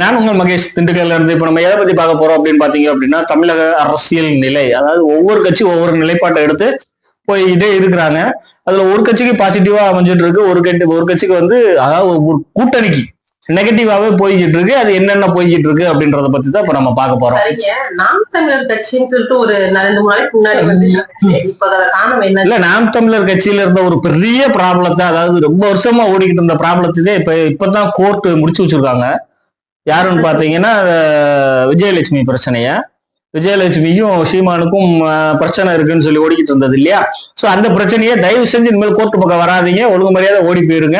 நான் உங்கள் மகேஷ் திண்டுக்கல்ல இருந்து இப்ப நம்ம எதை பத்தி பார்க்க போறோம் அப்படின்னு பாத்தீங்க அப்படின்னா தமிழக அரசியல் நிலை. அதாவது ஒவ்வொரு கட்சி ஒவ்வொரு நிலைப்பாட்டை எடுத்து போயிட்டே இருக்கிறாங்க. அதுல ஒரு கட்சிக்கு பாசிட்டிவா அமைஞ்சிட்டு இருக்கு ஒரு கட்சி ஒரு கட்சிக்கு வந்து அதாவது ஒரு கூட்டணிக்கு நெகட்டிவாவே போய்கிட்டு இருக்கு. அது என்னென்ன போய்கிட்டு இருக்கு அப்படின்றத பத்தி தான் இப்ப நம்ம பார்க்க போறோம். நாம் தமிழர் கட்சின்னு சொல்லிட்டு ஒரு ரெண்டு நாளைக்கு முன்னாடி இல்ல நாம் தமிழர் கட்சியில இருந்த ஒரு பெரிய ப்ராப்ளத்தை அதாவது ரொம்ப வருஷமா ஓடிக்கிட்டு இருந்த ப்ராப்ளத்தையே இப்ப இப்பதான் கோர்ட் முடிச்சு வச்சிருக்காங்க. யாருன்னு பாத்தீங்கன்னா அஹ், விஜயலட்சுமி பிரச்சனைய. விஜயலட்சுமிக்கும் சீமானுக்கும் பிரச்சனை இருக்குன்னு சொல்லி ஓடிக்கிட்டு இருந்தது இல்லையா? சோ அந்த பிரச்சனையை தயவு செஞ்சு இனிமேல் கோர்ட் பக்கம் வராதீங்க. ஒழுங்கு மரியாதை ஓடி போயிருங்க.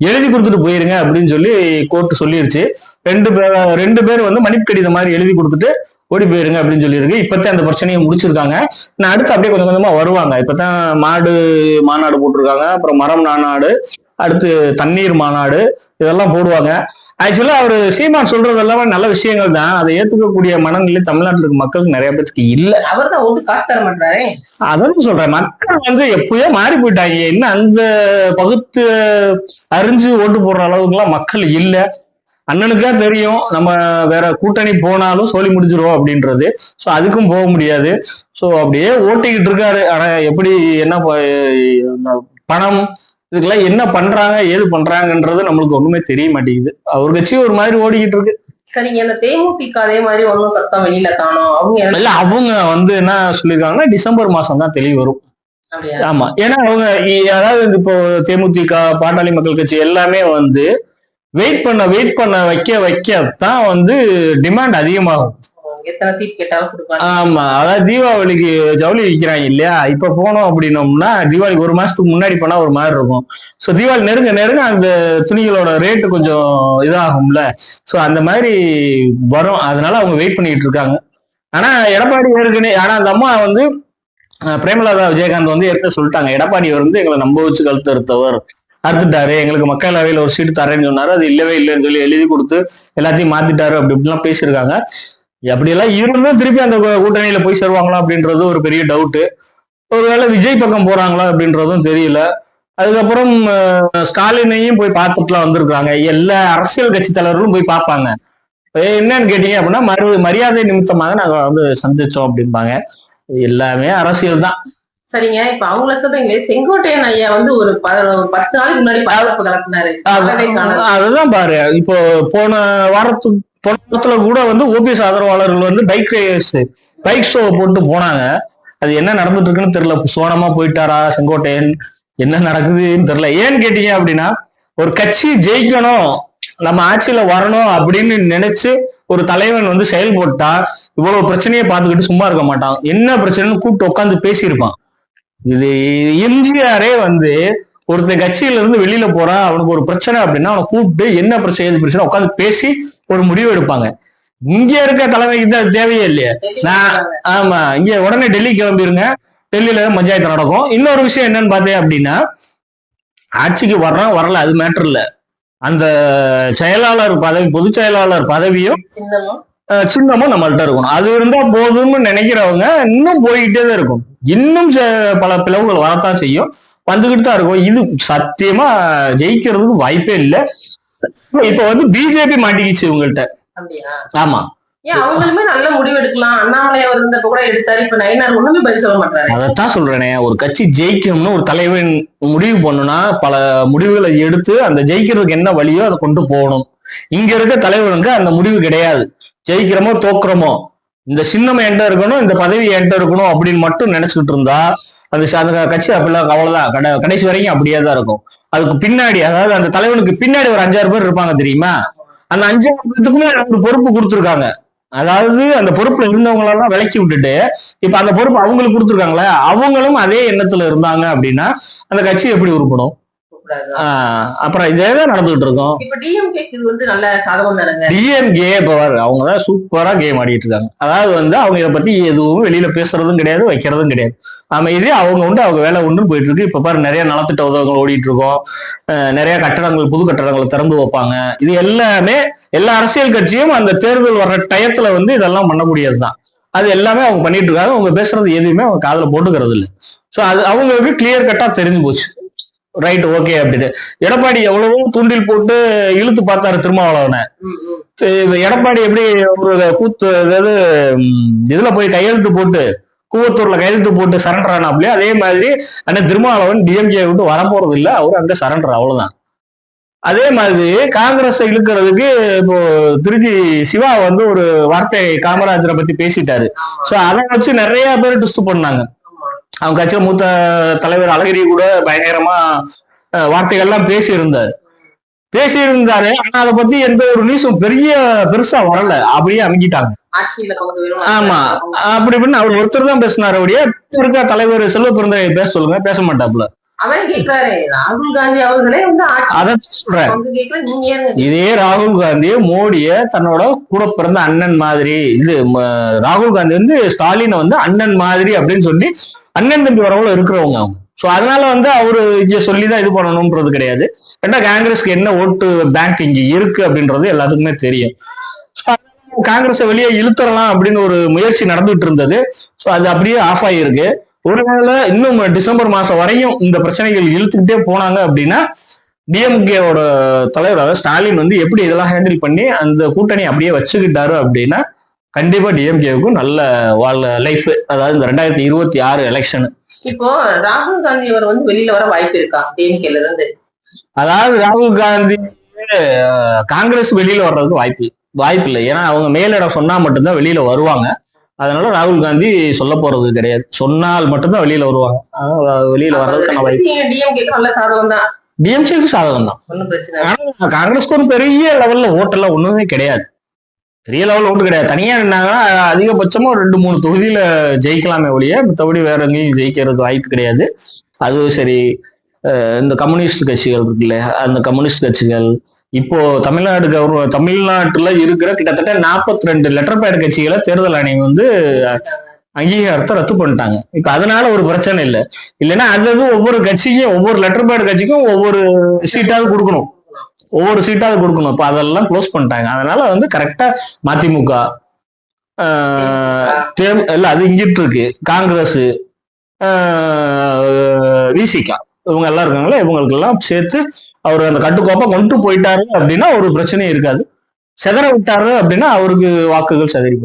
எழுதி கொடுத்துட்டு போயிருங்க அப்படின்னு சொல்லி கோர்ட் சொல்லிருச்சு. ரெண்டு பேர் ரெண்டு பேர் வந்து மன்னிப்பு கடிதம் மாதிரி எழுதி கொடுத்துட்டு ஓடி போயிருங்க அப்படின்னு சொல்லியிருக்கு. இப்பதான் அந்த பிரச்சனையை முடிச்சிருக்காங்க. நான் அடுத்து அப்படியே கொஞ்சம் கொஞ்சமா வருவாங்க. இப்பதான் மாடு மாநாடு போட்டிருக்காங்க. அப்புறம் மரம் மாநாடு அடுத்து தண்ணீர் மாநாடு இதெல்லாம் போடுவாங்க. ஆக்சுவலா அவர் சீமான் சொல்றது எல்லாமே நல்ல விஷயங்கள் தான். அதை ஏத்துக்கக்கூடிய மனநிலை தமிழ்நாட்டில் இருக்க மக்களுக்கு நிறைய பேருக்கு இல்ல. அவர் தான் வந்து காசு தர மாட்டாரே அதான் சொல்றேன். மக்கள் வந்து எப்பயோ மாறி போயிட்டாங்க. என்ன அந்த பகுத்து அறிஞ்சு ஓட்டு போடுற அளவுக்கு எல்லாம் மக்கள் இல்ல. அண்ணனுக்கா தெரியும். நம்ம வேற கூட்டணி போனாலும் சொல்லி முடிஞ்சிரும் அப்படின்றது. சோ அதுக்கும் போக முடியாது. சோ அப்படியே ஓட்டிக்கிட்டு இருக்காரு. ஆனா எப்படி என்ன பணம் இதுக்கெல்லாம் என்ன பண்றாங்க ஏது பண்றாங்கன்றது நம்மளுக்கு ஒண்ணுமே தெரிய மாட்டேங்குது. அவர் கட்சி ஒரு மாதிரி ஓடிக்கிட்டு இருக்கு. சரிங்க இந்த தேமுதிக அதே மாதிரி ஒண்ணும் சத்தம் வெளியில காணோம். அவங்க இல்ல அவங்க வந்து என்ன சொல்லியிருக்காங்கன்னா டிசம்பர் மாசம் தான் தெளிவு வரும்? ஆமா. ஏன்னா அவங்க அதாவது இப்போ தேமுதிக பாட்டாளி மக்கள் கட்சி எல்லாமே வந்து வெயிட் பண்ண வெயிட் பண்ண வைக்க வைக்கத்தான் வந்து டிமாண்ட் அதிகமாகும். எத்தனை சீட் கேட்டாலும் கொடுப்பாங்க. ஆமா அதாவது தீபாவளிக்கு ஜவுளி விற்கிறாங்க இல்லையா? இப்ப போனோம் அப்படின்னோம்னா தீபாவளிக்கு ஒரு மாசத்துக்கு முன்னாடி போனா ஒரு மாதிரி இருக்கும். சோ தீபாவளி நெருங்க நெருங்க அந்த துணிகளோட ரேட்டு கொஞ்சம் இதாகும்ல. சோ அந்த மாதிரி வரும். அதனால அவங்க வெயிட் பண்ணிட்டு இருக்காங்க. ஆனா எடப்பாடி ஏற்கனவே ஆனா அந்த அம்மா வந்து பிரேமலதா விஜயகாந்த் வந்து ஏற்கனவே சொல்லிட்டாங்க. எடப்பாடி வந்து எங்களை நம்ப வச்சு கழுத்து அறுத்தவர் அறுத்துட்டாரு. எங்களுக்கு மக்களவையில் ஒரு சீட்டு தரேன்னு சொன்னாரு. அது இல்லவே இல்லைன்னு சொல்லி எழுதி கொடுத்து எல்லாத்தையும் மாத்திட்டாரு அப்படி இப்படிலாம் பேசியிருக்காங்க. அப்படியெல்லாம் இருந்தும் திருப்பி அந்த கூட்டணியில போய் சேருவாங்களா அப்படின்றது ஒரு பெரிய டவுட்டு ஒருவேளை விஜய் பக்கம் போறாங்களா அப்படின்றதும் தெரியல. அதுக்கப்புறம் ஸ்டாலினையும் போய் பார்த்துட்டுலாம் வந்திருக்காங்க எல்லா அரசியல் கட்சி தலைவர்களும் போய் பார்ப்பாங்க. என்னன்னு கேட்டீங்க அப்படின்னா மறு மரியாதை நிமித்தமாக நாங்க வந்து சந்திச்சோம் அப்படிம்பாங்க. எல்லாமே அரசியல் தான். சரிங்க. இப்ப அவங்கள சொல்றீங்களே செங்கோட்டையன் ஐயா வந்து ஒரு பத்து நாளைக்கு முன்னாடி பாதுகாப்பு கலப்பினாரு. அதுதான் பாரு. இப்போ போன வாரத்துக்கு போனத்துல கூட வந்து ஓபிஎஸ் ஆதரவாளர்கள் வந்து பைக் ரேஸ் பைக் ஷோவை போட்டு போனாங்க. அது என்ன நடந்துட்டு இருக்குன்னு தெரியல. சோனமா போயிட்டாரா செங்கோட்டையன்? என்ன நடக்குதுன்னு தெரியல. ஏன்னு கேட்டீங்க அப்படின்னா ஒரு கட்சி ஜெயிக்கணும் நம்ம ஆட்சியில வரணும் அப்படின்னு நினைச்சு ஒரு தலைவன் வந்து செயல்பட்டா இவ்வளவு பிரச்சனையை பார்த்துக்கிட்டு சும்மா இருக்க மாட்டான். என்ன பிரச்சனைன்னு கூப்பிட்டு உட்காந்து பேசியிருப்பான். இது எம்ஜிஆரே வந்து ஒருத்தன் கட்சியில இருந்து வெளியில போறான் அவனுக்கு ஒரு பிரச்சனை அப்படின்னா அவனை கூப்பிட்டு என்ன பிரச்சனை எது பிரச்சனை உட்காந்து பேசி ஒரு முடிவு எடுப்பாங்க. இங்க இருக்க தலைமைக்கு தான் தேவையே இல்லையா. நான்-. ஆமா இங்க உடனே டெல்லி கிளம்பிருங்க. டெல்லியில பஞ்சாயத்து நடக்கும். இன்னொரு விஷயம் என்னன்னு பார்த்தேன் அப்படின்னா ஆட்சிக்கு வர்றான் வரல அது மேட்டர் இல்ல. அந்த செயலாளர் பதவி பொதுச் செயலாளர் பதவியும் சின்னமும். நம்மள்ட்ட இருக்கணும். அது இருந்தா போதும்னு நினைக்கிறவங்க இன்னும் போய்கிட்டே தான் இருக்கும். இன்னும் ச- பல பிளவுகள் வரத்தான் செய்யும். வந்துகிட்டு தான் இருக்கும். இது சத்தியமா ஜெயிக்கிறதுக்கு வாய்ப்பே இல்லை. இப்ப வந்து பிஜேபி மாட்டிக்கிச்சு இவங்கள்ட்ட. அப்படியா? ஆமா. ஏன் அவங்களுமே நல்ல முடிவு எடுக்கலாம். அண்ணாமலை அவர் இருந்தப்ப கூட எடுத்தாரு. இப்ப நயினார் ஒண்ணுமே பதில் சொல்ல மாட்டாரு அதைத்தான் சொல்றேனே. ஒரு கட்சி ஜெயிக்கணும்னு ஒரு தலைவன் முடிவு பண்ணுனா பல முடிவுகளை எடுத்து அந்த ஜெயிக்கிறதுக்கு என்ன வழியோ அதை கொண்டு போகணும். இங்க இருக்க தலைவனுக்கு அந்த முடிவு கிடையாது. ஜெயிக்கிறோமோ தோக்குறோமோ. இந்த சின்னம் என்கிட்ட இருக்கணும் இந்த பதவி என்கிட்ட இருக்கணும் அப்படின்னு மட்டும் நினைச்சுக்கிட்டு இருந்தா அந்த அந்த கட்சி அப்படிலாம் அவ்வளவுதான். கட- கடைசி வரைக்கும் அப்படியே தான் இருக்கும். அதுக்கு பின்னாடி அதாவது அந்த தலைவனுக்கு பின்னாடி ஒரு அஞ்சாறு பேர் இருப்பாங்க தெரியுமா? அந்த அஞ்சாறு பேத்துக்குமே ஒரு பொறுப்பு கொடுத்துருக்காங்க. அதாவது அந்த பொறுப்புல இருந்தவங்களெல்லாம் விளக்கி விலக்கி விட்டுட்டு இப்ப அந்த பொறுப்பு அவங்களுக்கு கொடுத்துருக்காங்களே அவங்களும் அதே எண்ணத்துல இருந்தாங்க அப்படின்னா அந்த கட்சி எப்படி உருப்படும்? அப்புறம் இதே தான் நடந்துகிட்டு இருக்கோம் இப்ப டிஎம்கேக்கு இது வந்து நல்ல சாதகம் தானங்க? டிஎம்கே இப்ப அவங்க தான் சூப்பரா கேம் ஆடிட்டு இருக்காங்க அதாவது வந்து அவங்க இதை பத்தி எதுவும் வெளியில பேசுறதும் கிடையாது வைக்கிறதும் கிடையாது. அமைதி அவங்க உண்டு அவங்க வேலை உண்டு போயிட்டு இருக்கு இப்ப பாரு நிறைய நலத்திட்ட உதவிகள் ஓடிட்டு இருக்கோம் நிறைய கட்டடங்கள் புது கட்டடங்களை திறந்து வைப்பாங்க. இது எல்லாமே எல்லா அரசியல் கட்சியும் அந்த தேர்தல் வர்ற டயத்துல வந்து இதெல்லாம் பண்ணக்கூடியதுதான் அது எல்லாமே அவங்க பண்ணிட்டு இருக்காங்க அவங்க பேசுறது எதுவுமே அவங்க காதுல போட்டுக்கிறது இல்லை ஸோ அது அவங்களுக்கு கிளியர் கட்டா தெரிஞ்சு போச்சு. ரைட் ஓகே அப்படின்னு எடப்பாடி எவ்வளவோ தூண்டில் போட்டு இழுத்து பார்த்தாரு திருமாவளவனை. எடப்பாடி எப்படி ஒரு கூத்து அதாவது இதுல போய் கையெழுத்து போட்டு கூவத்தூர்ல கையெழுத்து போட்டு சரண்டர் ஆனாப்லயே அதே மாதிரி அண்ணன் திருமாவளவன் டிஎம்கே விட்டு வரப்போறது இல்ல அவர் அங்க சரண்டர் அவ்வளவுதான். அதே மாதிரி காங்கிரஸ் இழுக்கிறதுக்கு இப்போ திருச்சி சிவா வந்து ஒரு வார்த்தை காமராஜரை பத்தி பேசிட்டாரு. சோ அதை வச்சு நிறைய பேர் டிஸ்ட் பண்ணாங்க. அவங்க கட்சியில மூத்த தலைவர் அழகிரி கூட பயங்கரமா வார்த்தைகள்லாம் பேசி இருந்தாரு பேசி இருந்தாரு ஆனா அதை பத்தி எந்த ஒரு நியூஸும் பெரிய பெருசா வரல. அப்படியே வேணும் ஆமா. அப்படி இப்படின்னு அவர் ஒருத்தர் தான் பேசினாரு அப்படியே. இருக்க தலைவர் செல்வ பிறந்தரை பேச சொல்லுங்க. பேச மாட்டாப்புல. அவன் கேக்குறாரு. ராகுல் காந்தி அவர்களே வந்து இதே ராகுல் காந்தி மோடிய தன்னோட கூட பிறந்த அண்ணன் மாதிரி இது ராகுல் காந்தி வந்து ஸ்டாலினை வந்து அண்ணன் மாதிரி அப்படின்னு சொல்லி அண்ணன் தம்பி உறவுல இருக்கிறவங்க அவங்க. சோ அதனால வந்து அவரு இங்க சொல்லிதான் இது பண்ணணும்ன்றது கிடையாது. ரெண்டா காங்கிரஸ்க்கு என்ன ஓட்டு பேங்க் இங்க இருக்கு அப்படின்றது எல்லாத்துக்குமே தெரியும். காங்கிரஸை வெளியே இழுத்துறலாம் அப்படின்னு ஒரு முயற்சி நடந்துட்டு இருந்தது. சோ அது அப்படியே ஆஃப் ஆகியிருக்கு ஒருவேளை இன்னும் டிசம்பர் மாசம் வரையும் இந்த பிரச்சனைகள் இழுத்துக்கிட்டே போனாங்க அப்படின்னா டிஎம்கேவோட தலைவர் ஸ்டாலின் வந்து எப்படி இதெல்லாம் ஹேண்டில் பண்ணி அந்த கூட்டணி அப்படியே வச்சுக்கிட்டாரு அப்படின்னா கண்டிப்பா டிஎம்கேவுக்கும் நல்ல வாழ் லைஃப் அதாவது இந்த ரெண்டாயிரத்தி இருபத்தி ஆறு எலெக்ஷன் இப்போ ராகுல் காந்தி அவர் வந்து வெளியில வர வாய்ப்பு இருக்கா டிஎம்கேல இருந்து? அதாவது ராகுல் காந்தி காங்கிரஸ் வெளியில வர்றதுக்கு வாய்ப்பு வாய்ப்பு இல்லை. ஏன்னா அவங்க மேலிடம் சொன்னா மட்டும்தான் வெளியில வருவாங்க. அதனால ராகுல் காந்தி சொல்ல போறது கிடையாது. சொன்னால் மட்டும்தான் வெளியில வருவாங்க. வெளியில வர்றதுக்கான வாய்ப்பு. டிஎம்கேக்கு சாதகம் தான். காங்கிரஸ்க்கு ஒரு பெரிய லெவல்ல ஓட்டெல்லாம் ஒண்ணுமே கிடையாது. பெரிய லெவல்ல ஓட்டு கிடையாது. தனியா நின்னாங்கன்னா அதிகபட்சமா ரெண்டு மூணு தொகுதியில ஜெயிக்கலாமே ஒழிய மத்தபடி வேற எங்கேயும் ஜெயிக்கிறதுக்கு வாய்ப்பு கிடையாது. அது சரி. இந்த கம்யூனிஸ்ட் கட்சிகள் இருக்குல்ல அந்த கம்யூனிஸ்ட் கட்சிகள் இப்போ தமிழ்நாடு கவர்மெண்ட் தமிழ்நாட்டுல இருக்கிற கிட்டத்தட்ட 42 ரெண்டு லெட்டர் பேட் கட்சிகளை தேர்தல் ஆணையம் வந்து அங்கீகாரத்தை ரத்து பண்ணிட்டாங்க இப்ப அதனால ஒரு பிரச்சனை இல்லை இல்லைன்னா அது ஒவ்வொரு கட்சிக்கும் ஒவ்வொரு லெட்டர் பேட் கட்சிக்கும் ஒவ்வொரு சீட்டாவது கொடுக்கணும் ஒவ்வொரு சீட்டாவது கொடுக்கணும் இப்ப அதெல்லாம் க்ளோஸ் பண்ணிட்டாங்க அதனால வந்து கரெக்டா மதிமுக தேம்- இல்ல அது இங்கிட்டு இருக்கு காங்கிரஸ் விசிகா இவங்க எல்லாம் இருக்காங்களே இவங்களுக்கு எல்லாம் சேர்த்து அவர் அந்த கட்டுக்கோப்பை கொண்டு போயிட்டாரு அப்படின்னா ஒரு பிரச்சனையும் இருக்காது. செதற விட்டாரு அப்படின்னா அவருக்கு வாக்குகள் செதறி